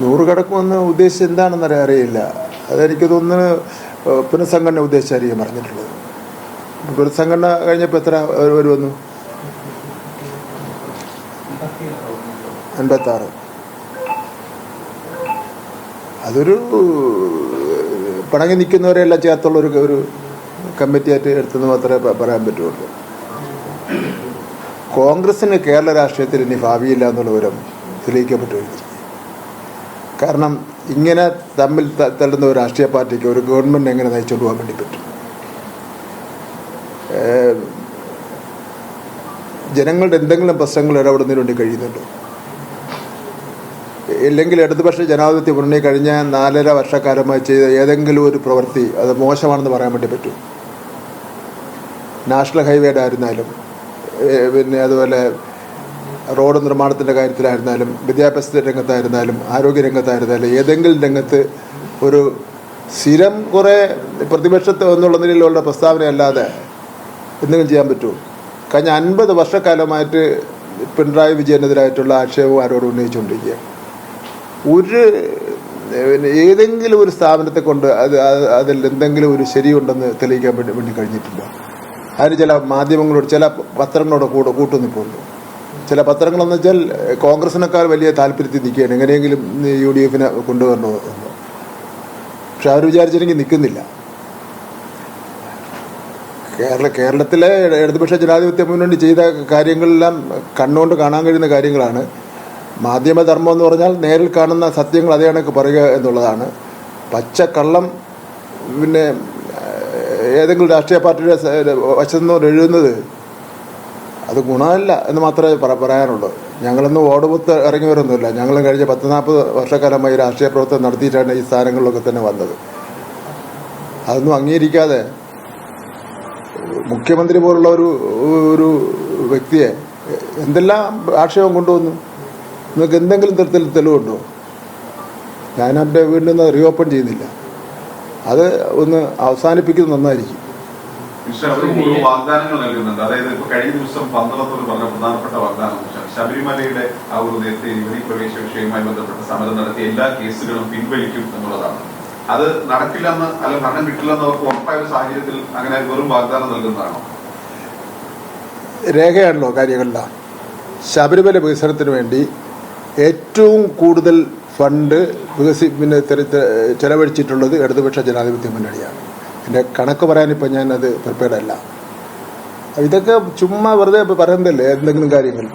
നൂറ് കടക്കുമെന്ന് ഉദ്ദേശിച്ച് എന്താണെന്ന് അറിയ- അറിയില്ല. അതെനിക്ക് തോന്നുന്നു പുനഃസംഘടന ഉദ്ദേശിച്ചായിരിക്കും പറഞ്ഞിട്ടുള്ളത്. പുനഃസംഘടന കഴിഞ്ഞപ്പോൾ എത്ര ഒരു വന്നു? അൻപത്താറ് അതൊരു പണങ്ങി നിൽക്കുന്നവരെല്ലാം ചേർത്തുള്ള ഒരു ഒരു കമ്മിറ്റിയായിട്ട് എടുത്തെന്ന് മാത്രമേ പറയാൻ പറ്റുള്ളൂ. കോൺഗ്രസിന് കേരള രാഷ്ട്രീയത്തിൽ ഇനി ഭാവിയില്ല എന്നുള്ള വിവരം തെളിയിക്കാൻ പറ്റുമായിരുന്നു കാരണം ഇങ്ങനെ തമ്മിൽ തള്ളുന്ന ഒരു രാഷ്ട്രീയ പാർട്ടിക്ക് ഒരു ഗവൺമെന്റ് എങ്ങനെ നയിച്ചുകൊണ്ട് പോകാൻ വേണ്ടി പറ്റും? ജനങ്ങളുടെ എന്തെങ്കിലും പ്രശ്നങ്ങൾ ഇടപെടുന്നതിന് വേണ്ടി കഴിയുന്നുണ്ടോ? ഇല്ലെങ്കിൽ ഇടതുപക്ഷ ജനാധിപത്യ മുന്നണി കഴിഞ്ഞ നാലര വർഷക്കാലമായി ചെയ്ത ഏതെങ്കിലും ഒരു പ്രവൃത്തി അത് മോശമാണെന്ന് പറയാൻ വേണ്ടി പറ്റും? നാഷണൽ ഹൈവേയുടെ ആയിരുന്നാലും പിന്നെ അതുപോലെ റോഡ് നിർമ്മാണത്തിന്റെ കാര്യത്തിലായിരുന്നാലും വിദ്യാഭ്യാസ രംഗത്തായിരുന്നാലും ആരോഗ്യ രംഗത്തായിരുന്നാലും ഏതെങ്കിലും രംഗത്ത് ഒരു സ്ഥിരം കുറേ പ്രതിപക്ഷത്ത് എന്നുള്ള നിലയിലുള്ള പ്രസ്താവനയല്ലാതെ എന്തെങ്കിലും ചെയ്യാൻ പറ്റുമോ? കഴിഞ്ഞ അൻപത് വർഷക്കാലമായിട്ട് പിണറായി വിജയനെതിരായിട്ടുള്ള ആക്ഷേപം ആരോട് ഉന്നയിച്ചുകൊണ്ടിരിക്കുക. ഒരു ഏതെങ്കിലും ഒരു സ്ഥാപനത്തെ കൊണ്ട് അത് അതിൽ എന്തെങ്കിലും ഒരു ശരിയുണ്ടെന്ന് തെളിയിക്കാൻ വേണ്ടി വേണ്ടി കഴിഞ്ഞിട്ടില്ല. അതിന് ചില മാധ്യമങ്ങളോട് ചില പത്രങ്ങളോട് കൂടെ കൂട്ടുനിൽപ്പുണ്ട്. ചില പത്രങ്ങളെന്ന് വെച്ചാൽ കോൺഗ്രസിനേക്കാൾ വലിയ താല്പര്യത്തിൽ നിൽക്കുകയാണ്. എങ്ങനെയെങ്കിലും യു ഡി എഫിനെ കൊണ്ടുവരണോ എന്ന്. പക്ഷെ അവർ വിചാരിച്ചില്ലെങ്കിൽ നിൽക്കുന്നില്ല. കേരള കേരളത്തിലെ ഇടതുപക്ഷ ജനാധിപത്യ മുന്നണി ചെയ്ത കാര്യങ്ങളെല്ലാം കണ്ണുകൊണ്ട് കാണാൻ കഴിയുന്ന കാര്യങ്ങളാണ്. മാധ്യമധർമ്മം എന്ന് പറഞ്ഞാൽ നേരിൽ കാണുന്ന സത്യങ്ങൾ അതേ പറയുക എന്നുള്ളതാണ്. പച്ചക്കള്ളം പിന്നെ ഏതെങ്കിലും രാഷ്ട്രീയ പാർട്ടിയുടെ വശത്തുനിന്ന് വശത്തു എഴുതുന്നത് അത് ഗുണമല്ല എന്ന് മാത്രമേ പറ പറയാനുള്ളൂ. ഞങ്ങളൊന്നും ഇറങ്ങി വരൊന്നുമില്ല ഞങ്ങളും കഴിഞ്ഞ പത്ത് നാൽപ്പത് വർഷക്കാലമായി രാഷ്ട്രീയ പ്രവർത്തനം നടത്തിയിട്ടാണ് ഈ സ്ഥാനങ്ങളിലൊക്കെ തന്നെ വന്നത്. അതൊന്നും അംഗീകരിക്കാതെ മുഖ്യമന്ത്രി പോലുള്ള ഒരു ഒരു വ്യക്തിയെ എന്തെല്ലാം ആക്ഷേപം കൊണ്ടുവന്നു? നിങ്ങൾക്ക് എന്തെങ്കിലും തരത്തിൽ തെളിവുണ്ടോ? ഞാൻ എന്റെ വീണ്ടും റീ റീഓപ്പൺ ചെയ്യുന്നില്ല. അത് ഒന്ന് അവസാനിപ്പിക്കുന്നത് നന്നായിരിക്കും. ഓരോ വാഗ്ദാനങ്ങൾ നൽകുന്നുണ്ട്. അതായത് ഇപ്പൊ കഴിഞ്ഞ ദിവസം പന്തളത്തോട് പറഞ്ഞ പ്രധാനപ്പെട്ട വാഗ്ദാനം ശബരിമലയുടെ ആ ഒരു നേരത്തെ യുവതി പ്രവേശ വിഷയവുമായി ബന്ധപ്പെട്ട സമരം നടത്തിയ എല്ലാ കേസുകളും പിൻവലിക്കും എന്നുള്ളതാണ്. അത് നടക്കില്ലെന്ന് അല്ല ഭരണം കിട്ടില്ലെന്ന് അവർക്ക് ഉറപ്പായ ഒരു സാഹചര്യത്തിൽ അങ്ങനെ വെറും വാഗ്ദാനം നൽകുന്നതാണോ? രേഖയാണല്ലോ കാര്യങ്ങളെല്ലാം. ശബരിമല വികസനത്തിന് വേണ്ടി ഏറ്റവും കൂടുതൽ ഫണ്ട് വികസി പിന്നെ ചെലവഴിച്ചിട്ടുള്ളത് ഇടതുപക്ഷ ജനാധിപത്യ മുന്നണിയാണ്. എന്റെ കണക്ക് പറയാനിപ്പോൾ ഞാൻ അത് പ്രിപ്പയർഡ് അല്ല. ഇതൊക്കെ ചുമ്മാ വെറുതെ പറയുന്നതല്ലേ എന്തെങ്കിലും കാര്യങ്ങൾ?